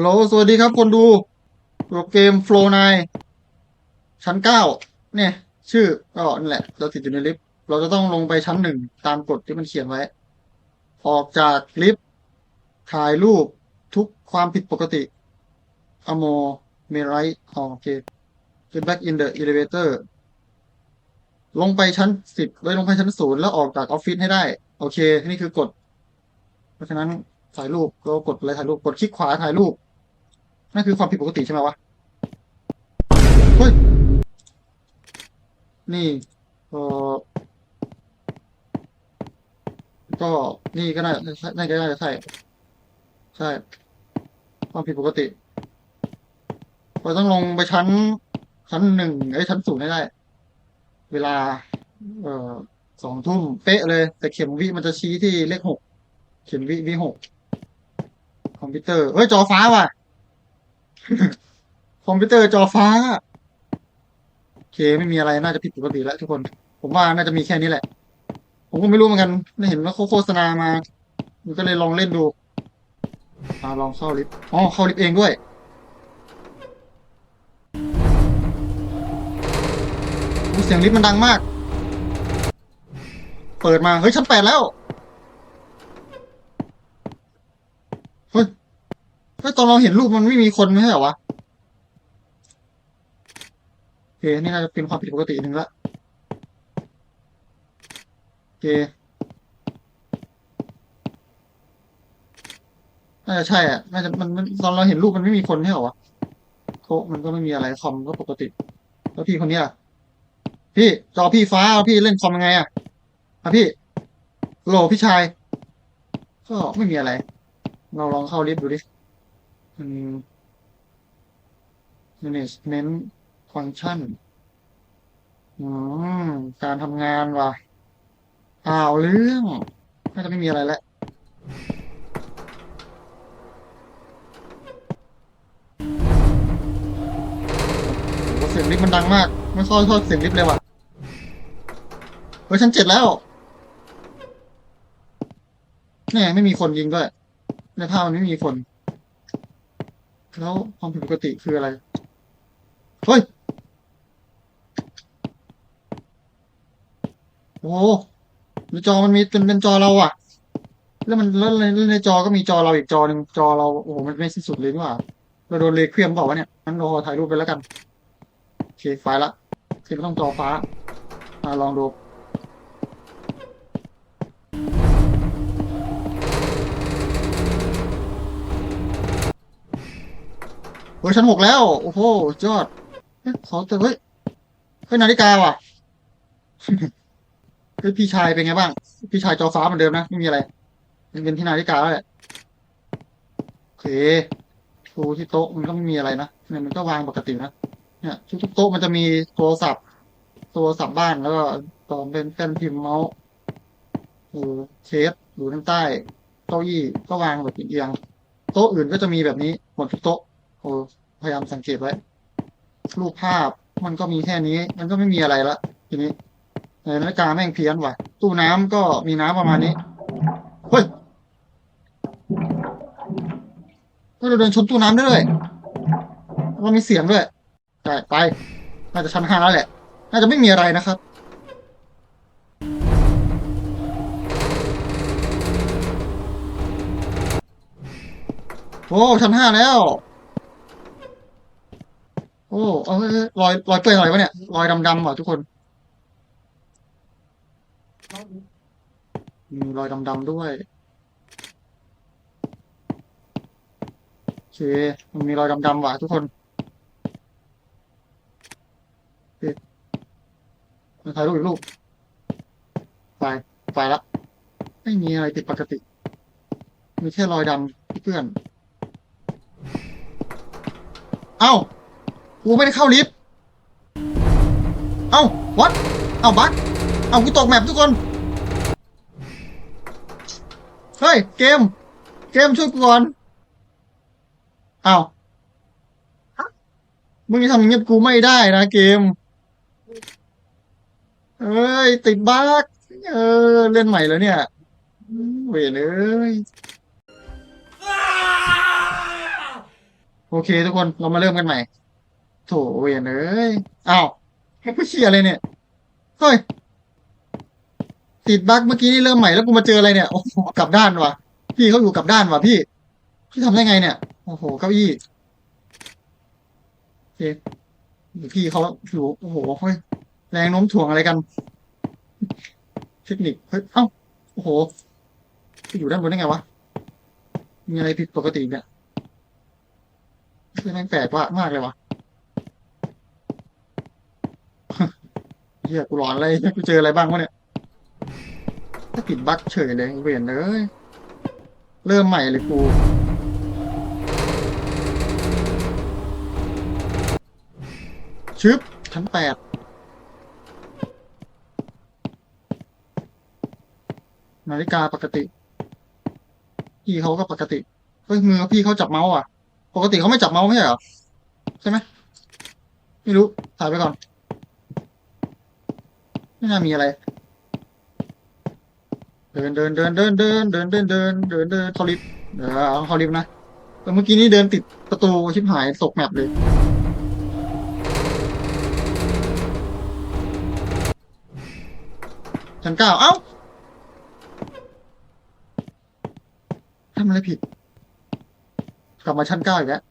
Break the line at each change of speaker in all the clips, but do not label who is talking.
โหลสวัสดีครับคนดูตัวเกม Flow 9ชั้นเก้าเนี่ย ชื่อก็นั่นแหละ เราติดอยู่ในลิฟต์เราจะต้องลงไปชั้นหนึ่งตามกฎที่มันเขียนไว้ ออกจากลิฟต์ถ่ายรูปทุกความผิดปกติอโมเมไรโอเค get back in the elevator ลงไปชั้นสิบไว้ยลงไปชั้นศูนย์แล้วออกจากออฟฟิศให้ได้ โอเค นี่คือกฎ เพราะฉะนั้นถ่ายรูปก็กดอะไรถ่ายรูป กดคลิกขวาถ่ายรูป นั่นคือความผิดปกติใช่ไหมวะ เฮ้ย นี่ เออก็นี่ก็น่าน่าจะน่าจะใช่ ใช่ ความผิดปกติ เราต้องลงไปชั้น ชั้นหนึ่งไอ้ชั้นศูนย์ให้ได้ เวลา เอ่อสองทุ่มเป๊ะเลย แต่เข็มวิมันจะชี้ที่เลขหกเข็มวิวิหกคอมพิวเตอร์ เฮ้ย จอฟ้าว่ะ คอมพิวเตอร์จอฟ้า โอเคไม่มีอะไรน่าจะผิดปกติแล้วทุกคน ผมว่าน่าจะมีแค่นี้แหละ ผมก็ไม่รู้เหมือนกันได้เห็นว่าเขาโฆษณามามก็เลยลองเล่นดูอ่าลองเข้าลิฟต์อ๋อเข้าลิฟต์เองด้วยอุ๊ยเสียงลิฟต์มันดังมาก เปิดมา เฮ้ยชั้นแปดแล้ว เฮ้ย เฮ้ยตอนเราเห็นรูปมันไม่มีคนไม่ใช่เหรอวะโอเคนี่น่าจะเป็นความผิดปกติหนึ่งละโอเคน่าจะใช่อะน่าจะมันมันตอนเราเห็นรูปมันไม่มีคนใช่เหรอวะโต๊ะมันก็ไม่มีอะไรคอมก็ปกติ แล้วพี่คนนี้ยล่ะพี่จอพี่ฟ้าพี่เล่นคอมยังไงอะอะพี่โหลพี่ชาย ก็ไม่มีอะไร เราลองเข้าลิฟต์ดูดิ management function อืม การทำงานว่ะอ้าวเรื่องน่าจะไม่มีอะไรแล้วเสียงลิฟต์มันดังมาก ไม่ค่อยชอบเสียงลิฟต์เลยว่ะเฮ้ยชั้นเจ็ดแล้วแน่ไม่มีคนยิงด้วยในภาพมันไม่มีคน แล้วความผิดปกติคืออะไร เฮ้ย โอ้โหในจอมันมีเป็นเป็นจอเราอะแล้วมันแล้วในจอก็มีจอเราอีกจอหนึ่งจอเราโอ้โหมันไม่สิ้นสุดเลยนี่หว่าเราโดนเลเควียมเปล่าวะเนี่ยงั้นเราถ่ายรูปไปแล้วกันโอเคไฟล์ละคือไม่ต้องจอฟ้าอ่าลองดู เฮ้ยชั้นหกแล้ว โอ้โหยอดเฮ้ยขอแต่เฮ้ยเฮ้ยนาฬิกาว่ะเฮ้ยพี่ชายเป็นไงบ้าง พี่ชายจอฟ้าเหมือนเดิมนะ ไม่มีอะไรยังเป็นที่นาฬิกาแล้วแหละโอเคดูที่โต๊ะมันก็ไม่มีอะไรนะเนี่ยมันก็วางปกตินะเนี่ยทุกๆโต๊ะมันจะมีโทรศัพท์โทรศัพท์บ้านแล้วก็ตอนเป็นแป้นพิมพ์เมาส์เออเคสอยู่ข้างใต้เก้าอี้ก็วางแบบเอียงโต๊ะอื่นก็จะมีแบบนี้หมดทุกโต๊ะ โอ้พยายามสังเกตไว้รูปภาพมันก็มีแค่นี้ มันก็ไม่มีอะไรละทีนี้นาฬิกาแม่งเพี้ยนว่ะ ตู้น้ำก็มีน้ำประมาณนี้เฮ้ยเฮ้ยเราเดินชนตู้น้ำได้ด้วยแล้วก็มีเสียงด้วยแต่ไปน่าจะชั้นห้าแล้วแหละ น่าจะไม่มีอะไรนะครับโอ้ชั้นห้าแล้ว โอ้เอาเฮ้ยรอยรอยเปื้อนอะไรวะเนี่ยรอยดำๆอะทุกคนมีรอยดำๆด้วยโอเคมันมีรอยดำๆว่ะทุกคนมาถ่ายรูปอีกรูปไปไปละไม่มีอะไรผิดปกติ มีแค่รอยดำเปื้อน เอ้า กูไม่ได้เข้าลิฟต์ เอ้าวัดเอ้าบักเอ้ากูตกแมปทุกคน เฮ้ย เกม เกมช่วยกูก่อนเอ้ามึงจะทำงเงี้ยกับกูไม่ได้นะเกม เอ้ย ติดบั๊กเออ เล่นใหม่แล้วเนี่ย เวเอ้ยโอเคทุกคน เรามาเริ่มกันใหม่ โถเวยนเอ้ยอ้าวให้ผู้เชี่ยอะไรเนี่ยเฮ้ยติดบั๊กเมื่อกี้นี่เริ่มใหม่แล้วกูมาเจออะไรเนี่ยโอ้โหกลับด้านว่ะ พี่เขาอยู่กลับด้านว่ะพี่พี่ทำได้ไงเนี่ยโอ้โหเก้าอี้โอเคพี่เขาอยู่โอ้โหเฮ้ยแรงโน้มถ่วงอะไรกัน เทคนิคเฮ้ยเอ้าโอ้โหอยู่ด้านบนได้ไงวะมีอะไรผิดปกติเนี่ยคือแม่งแปลกว่ามากเลยวะ เฮียกูร้อนอะไรกูเจออะไรบ้างวะเนี่ยถ้าติดบั๊กเฉยเลยเวียนเลยเริ่มใหม่เลยกูชึบชั้นแปดนาฬิกาปกติ พี่เขาก็ปกติเฮ้ยมือพี่เขาจับเมาส์อะ ปกติเขาไม่จับเมาส์ไม่ใช่เหรอ ใช่ไหมไม่รู้ถ่ายไปก่อน ไม่น่ามีอะไร เดินเดินเดินเดินเดินเดินเดินเดินเดินเดินเขาลิฟเดี๋ยวเอาเขาลิฟนะแต่เมื่อกี้นี้เดินติดประตูชิบหายตกแมปเลยชั้นเก้าเอ้าทำอะไรผิด กลับมาชั้นเก้าอีกแล้ว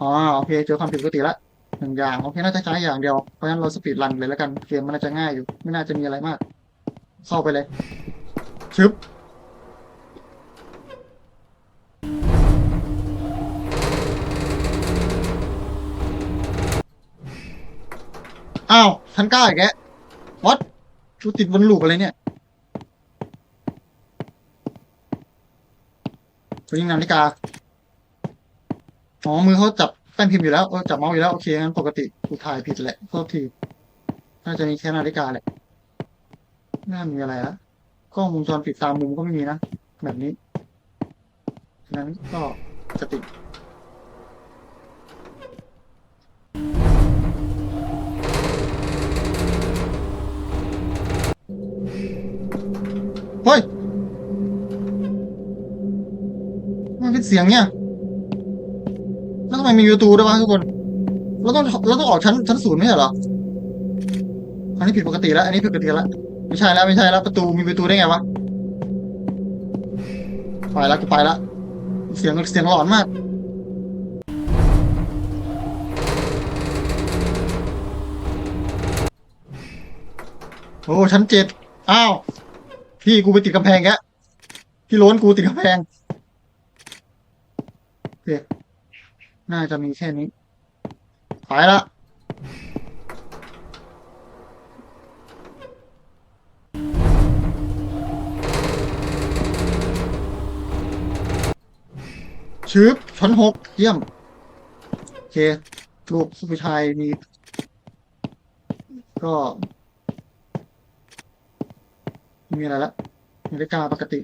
อ๋อโอเค เจอความผิดปกติและ หนึ่งอย่างโอเคน่าจะใช้อย่างเดียวเพราะฉะนั้นเราสปีดรันเลยแล้วกันเกมมันน่าจะง่ายอยู่ ไม่น่าจะมีอะไรมาก เข้าไปเลยชึบอ้าวชั้นก้าอีกแล้ว what กูติดบนลูกอะไรเนี่ยตัวยิงนาฬิกาอ๋อมือเขาจับ แป้นพิมพ์อยู่แล้วเออจับเมาส์อยู่แล้ว โอเคงั้นปกติกูถ่ายผิดแหละโทษทีน่าจะมีแค่นาฬิกาแหละน่ามีอะไรละกล้องวงจรปิดตามมุมก็ไม่มีนะ แบบนี้ฉะนั้นก็จะติดเฮ้ย มันเป็นเสียงเนี่ย แล้วทำไมมีประตูด้วยวะทุกคนเราต้องเราต้องออกชั้นชั้นศูนย์ไม่ใช่เหรออันนี้ผิดปกติแล้ว อันนี้ผิดปกติแล้วไม่ใช่แล้วไม่ใช่แล้วประตูมีประตูได้ไงวะไปแล้วกูไปแล้วเสียงเสียงหลอนมากโอ้ชั้นเจ็ดอ้าวพี่กูไปติดกำแพงแกพี่ล้นกูติดกำแพงโอเค น่าจะมีแค่นี้ ไปละชืบชั้นหกเยี่ยม โอเครูปผู้ชายมีก็ มีอะไรละนาฬิกาปกติ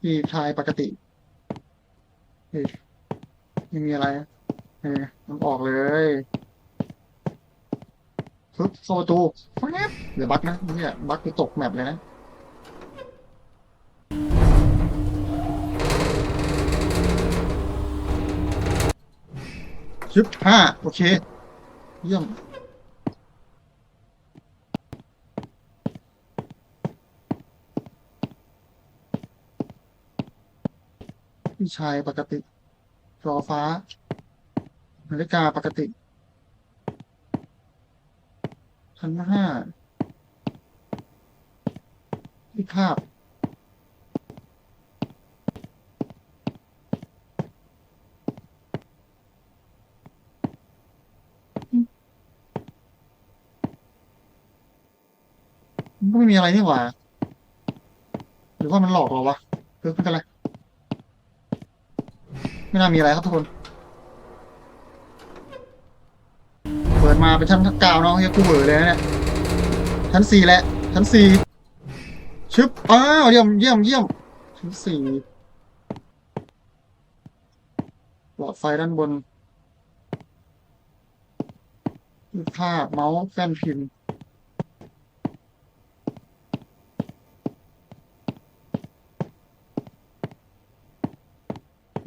พี่ชายปกติ ไม่มีอะไรนะเฮ้ยมันออกเลยปึ๊บเข้าประตูแป๊บเดี๋ยวบั๊กนะเนี่ยบั๊กคือตกแมปเลยนะชึบห้าโอเค เยี่ยมพี่ชายปกติ จอฟ้า นาฬิกาปกติชั้นห้าที่คาบมันก็ไม่มีอะไรนี่หว่า หรือว่ามันหลอกเราวะเออเป็นไร ไม่น่ามีอะไรครับทุกคน เปิดมาเป็นชั้นก้าเนาะเฮียกูเบอเลยนะเนี่ย ชั้นสี่แหละ ชั้นสี่ชึบ อ้าวเยี่ยมเยี่ยมเยี่ยม ชั้นสี่หลอดไฟด้านบนภาพเมาส์แป้นพิมพ์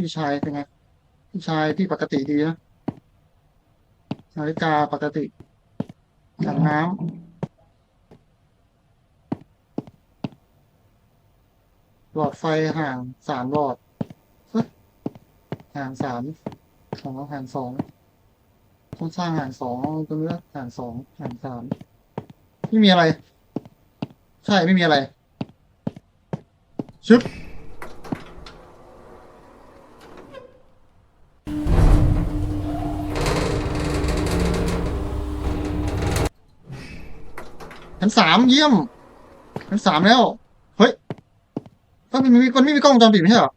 พี่ชายเป็นไง พี่ชายพี่ปกติดีนะนาฬิกาปกติถังน้ำหลอดไฟห่างสามหลอดห่างสามของเราห่างสองต้องสร้างห่างสองตรงนี้ห่างสองห่างสามไม่มีอะไร ใช่ไม่มีอะไร ชึบ ชั้นสามเยี่ยมชั้นสามแล้ว เฮ้ยมันมีมันไม่มีกล้องวงจรปิดไม่ใช่เหรอ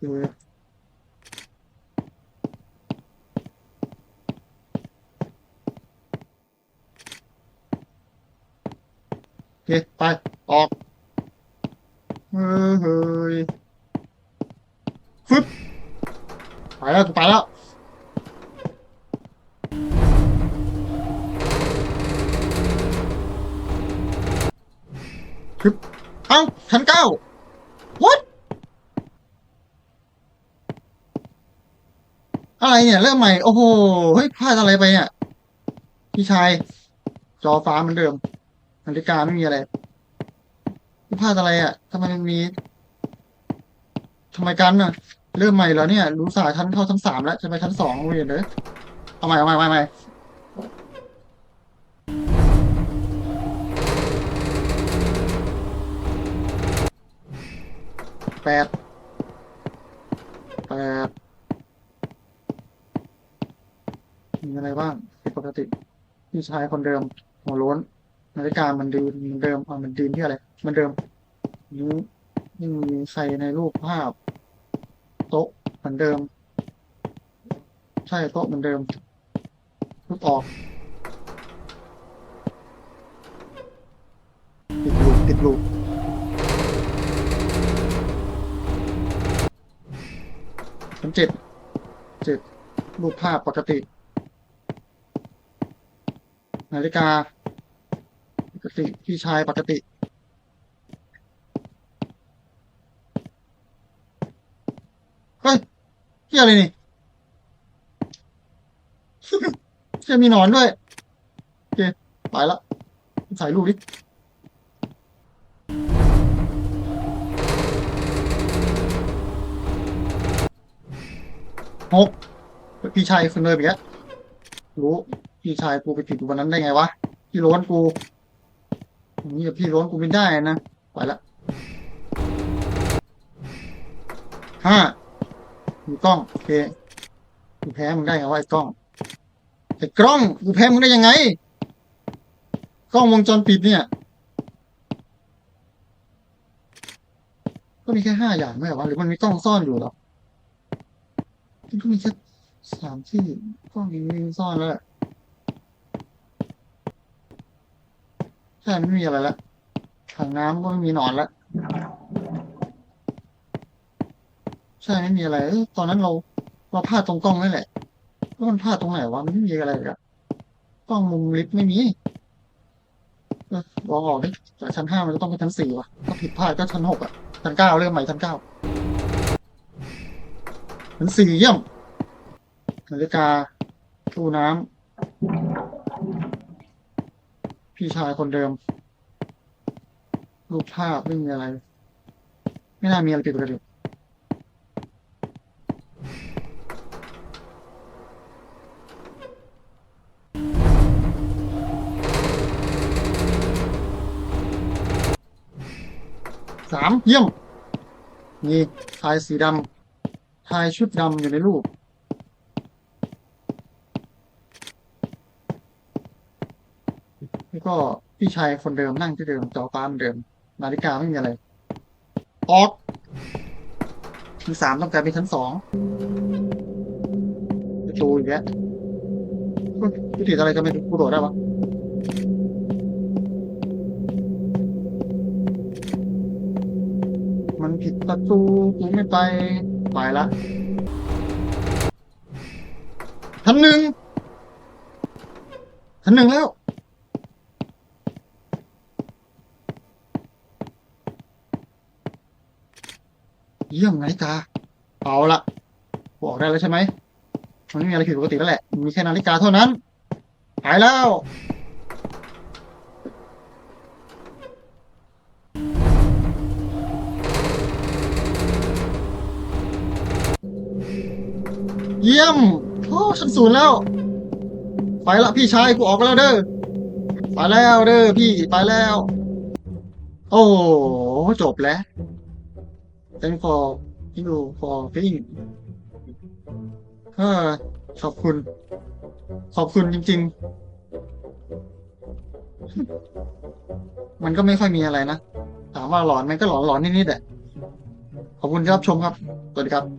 เออโอเคไป ออกเฮ้ยเฮ้ยฟึบไปแล้วกูไปแล้ว เอ้าชั้นเก้า what อะไรเนี่ยเริ่มใหม่ โอ้โห เฮ้ยพลาดอะไรไปเนี่ยพี่ชาย จอฟ้าเหมือนเดิมนาฬิกาไม่มีอะไรพี่พลาดอะไรอะทำไมมันมีทำไมกันน่ะ เริ่มใหม่แล้วเนี่ย รู้สาชั้นเข้าชั้นสามแล้วจะไปชั้นสองเวียนเลยเอาใหม่เอาใหม่เอาใหม่ ปดแปดมีอะไรบ้างผิดปกติพี่ชายคนเดิม หัวล้นนาฬิกามันดืนมันเดิมอ่ามันดืนที่อะไร มันเดิมนิ้วไม่มีใครในรูปภาพ โต๊ะเหมือนเดิม ใช่โต๊ะเหมือนเดิมรูปออกติดลูกติดลูก ชั้นเจ็ดเจ็ดรูปภาพปกติ นาฬิกา ปกติ พี่ชายปกติ เฮ้ยเที่ยอะไรนี่จะมีหนอนด้วย โอเค ไปละถ่ายรูปดิ หกพี่ชายคนเลยไปแล้รู้พี่ชายกูไปติดอยู่วันนั้นได้ไงวะพี่ร้อนกูนี้กับพี่ร้อนกูไม่ได้นะไปละห้ามีกล้องโอเคกูแพ้มึงได้ไงวะไอ้กล้องไอ้กล้องกูแพ้มึงได้ยังไง กล้องวงจรปิดเนี่ย ก็มีแค่ห้าอย่างไม่หรอวะหรือมันมีกล้องซ่อนอยู่หรอ มันก็มีแค่สามที่กล้องนี้มีซ่อนแล้วแหละใช่ไม่มีอะไรละถังน้ำก็ไม่มีนอนละใช่ไม่มีอะไรเอ้ยตอนนั้นเราเราพลาดตรงกล้องนั่นแหละแล้วมันพลาดตรงไหนวะมันไม่มีอะไรเลยอะกล้องมุมลิฟต์ไม่มีเออลองออกดิจากชั้นห้ามันจะต้องเป็นชั้นสี่วะถ้าผิดพลาดก็ชั้นหกอะชั้นเก้าเริ่มใหม่ชั้นเก้า ชั้นสี่เยี่ยมนาฬิกาตู้น้ำพี่ชายคนเดิม รูปภาพไม่มีอะไร ไม่น่ามีอะไรผิดปกติสามเยี่ยม มีชายสีดำ ชายชุดดำอยู่ในรูป แล้วก็พี่ชายคนเดิมนั่งที่เดิมจอฟ้าเหมือนเดิม นาฬิกาไม่มีอะไร ออกชั้นสามต้องการเป็นชั้นสองประตูอีกแล้วเฮ้ยกูติดอะไรก็ไม่รู้กูโดดได้ปะมันผิดประตูกูไม่ไป ไปละชั้นหนึ่งชั้นหนึ่งแล้ว เยี่ยมนาฬิกาเอาละบอกได้แล้วใช่ไหมมันไม่มีอะไรผิดปกติแล้วแหละ มีแค่นาฬิกาเท่านั้นไปแล้ว เยี่ยมโอ้ฉันศูนย์แล้ว ไปละพี่ชายกูออกแล้วเด้อไปแล้วเด้อพี่ไปแล้ว โอ้จบแล้ว Thank for you for playing เออขอบคุณ ขอบคุณจริง ๆ มันก็ไม่ค่อยมีอะไรนะ ถามว่าหลอนไหมันก็หลอนหลอนนิดๆแหละขอบคุณที่รับชมครับ สวัสดีครับ